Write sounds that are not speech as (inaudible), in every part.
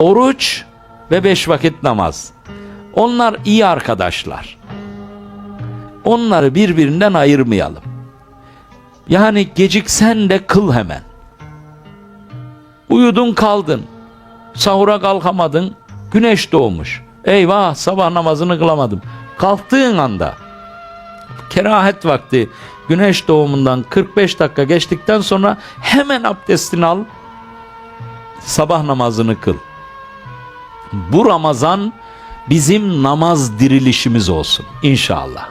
Oruç ve beş vakit namaz. Onlar iyi arkadaşlar. Onları birbirinden ayırmayalım. Yani geciksen de kıl hemen. Uyudun kaldın. Sahura kalkamadın. Güneş doğmuş. Eyvah sabah namazını kılamadım. Kalktığın anda kerahet vakti güneş doğumundan 45 dakika geçtikten sonra hemen abdestini al. Sabah namazını kıl. Bu Ramazan bizim namaz dirilişimiz olsun inşallah.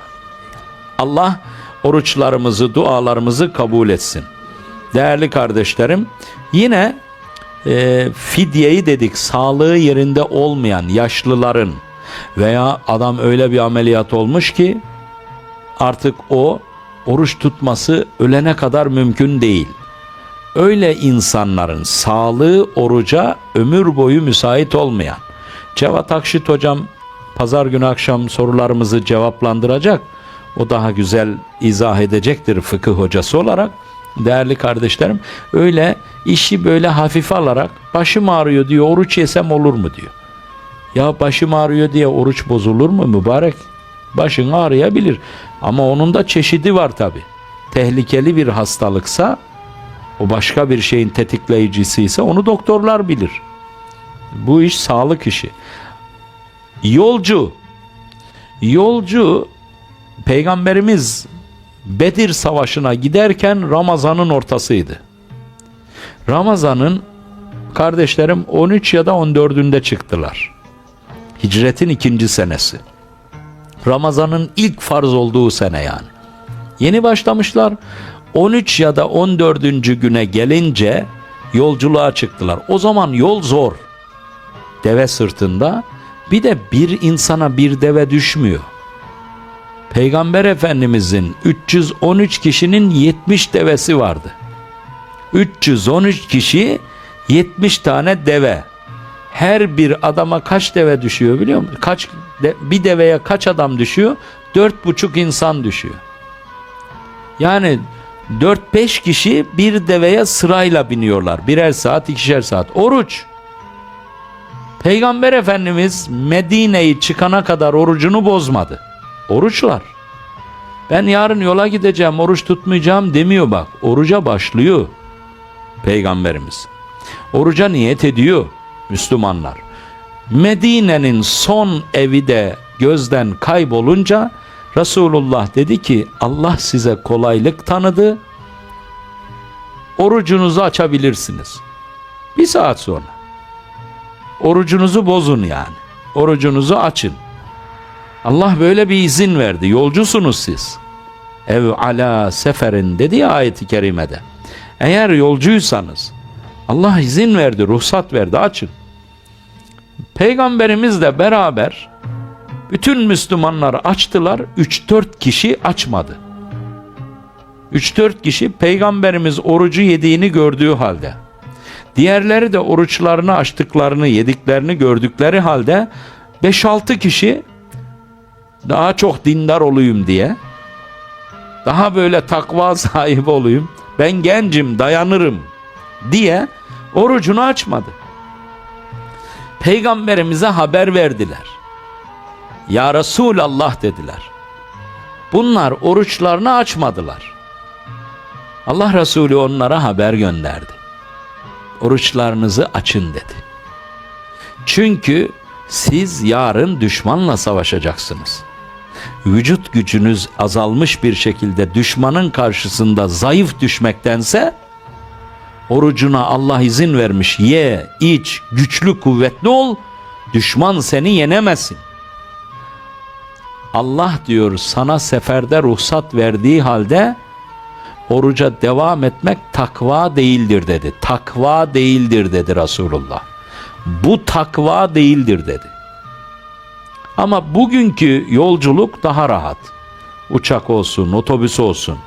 Allah oruçlarımızı, dualarımızı kabul etsin. Değerli kardeşlerim, yine e, fidyeyi dedik sağlığı yerinde olmayan yaşlıların veya adam öyle bir ameliyat olmuş ki artık o oruç tutması ölene kadar mümkün değil. Öyle insanların sağlığı oruca ömür boyu müsait olmayan. Cevat Akşit hocam pazar günü akşam sorularımızı cevaplandıracak. O daha güzel izah edecektir fıkıh hocası olarak. Değerli kardeşlerim öyle işi böyle hafife alarak başım ağrıyor diyor oruç yesem olur mu diyor. Ya başım ağrıyor diye oruç bozulur mu mübarek? Başın ağrıyabilir ama onun da çeşidi var tabi. Tehlikeli bir hastalıksa o başka bir şeyin tetikleyicisi ise onu doktorlar bilir. Bu iş sağlık işi. Yolcu. Yolcu Peygamberimiz Bedir Savaşı'na giderken Ramazan'ın ortasıydı. Ramazan'ın kardeşlerim 13 ya da 14'ünde çıktılar. Hicretin ikinci senesi. Ramazan'ın ilk farz olduğu sene yani. Yeni başlamışlar. 13 ya da 14. güne gelince yolculuğa çıktılar. O zaman yol zor. Deve sırtında bir de bir insana bir deve düşmüyor. Peygamber Efendimizin 313 kişinin 70 devesi vardı. 313 kişi 70 tane deve. Her bir adama kaç deve düşüyor biliyor musun? Kaç bir deveye kaç adam düşüyor? Dört buçuk insan düşüyor. Yani 4-5 kişi bir deveye sırayla biniyorlar. Birer saat, ikişer saat. Oruç. Peygamber Efendimiz Medine'yi çıkana kadar orucunu bozmadı. Oruç var. Ben yarın yola gideceğim, oruç tutmayacağım demiyor bak. Oruca başlıyor Peygamberimiz. Oruca niyet ediyor Müslümanlar. Medine'nin son evi de gözden kaybolunca Resulullah dedi ki Allah size kolaylık tanıdı. Orucunuzu açabilirsiniz. Bir saat sonra. Orucunuzu bozun yani. Orucunuzu açın. Allah böyle bir izin verdi. Yolcusunuz siz. Ev ala seferin dedi ya ayeti kerimede. Eğer yolcuysanız Allah izin verdi, ruhsat verdi, açın. Peygamberimizle beraber bütün Müslümanlar açtılar, 3-4 kişi açmadı. 3-4 kişi peygamberimiz orucu yediğini gördüğü halde. Diğerleri de oruçlarını açtıklarını, yediklerini gördükleri halde 5-6 kişi daha çok dindar olayım diye, daha böyle takva (laughs) sahibi olayım, ben gencim dayanırım diye orucunu açmadı. Peygamberimize haber verdiler. Ya Resulallah dediler. Bunlar oruçlarını açmadılar. Allah Resulü onlara haber gönderdi. Oruçlarınızı açın dedi. Çünkü siz yarın düşmanla savaşacaksınız. Vücut gücünüz azalmış bir şekilde düşmanın karşısında zayıf düşmektense orucuna Allah izin vermiş ye, iç, güçlü kuvvetli ol, düşman seni yenemesin. Allah diyor sana seferde ruhsat verdiği halde oruca devam etmek takva değildir dedi. Takva değildir dedi Resulullah. Bu takva değildir dedi. Ama bugünkü yolculuk daha rahat. Uçak olsun, otobüs olsun.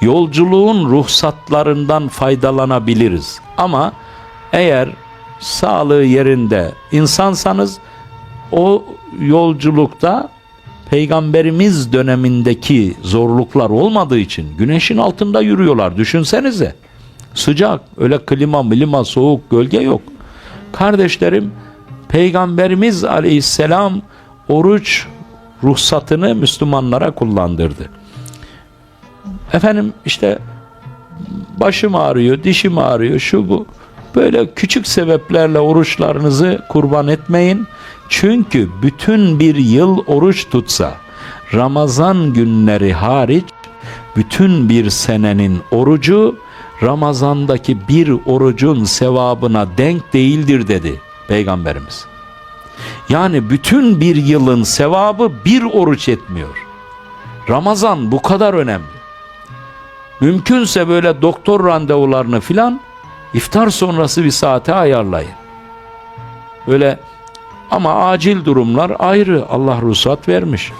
Yolculuğun ruhsatlarından faydalanabiliriz. Ama eğer sağlığı yerinde insansanız o yolculukta peygamberimiz dönemindeki zorluklar olmadığı için güneşin altında yürüyorlar. Düşünsenize. Sıcak, öyle klima, milima, soğuk, gölge yok. Kardeşlerim Peygamberimiz aleyhisselam oruç ruhsatını Müslümanlara kullandırdı. Efendim işte başım ağrıyor, dişim ağrıyor, şu bu. Böyle küçük sebeplerle oruçlarınızı kurban etmeyin. Çünkü bütün bir yıl oruç tutsa, Ramazan günleri hariç bütün bir senenin orucu Ramazandaki bir orucun sevabına denk değildir dedi Peygamberimiz. Yani bütün bir yılın sevabı bir oruç etmiyor. Ramazan bu kadar önemli. Mümkünse böyle doktor randevularını filan iftar sonrası bir saate ayarlayın. Böyle ama acil durumlar ayrı Allah ruhsat vermiş.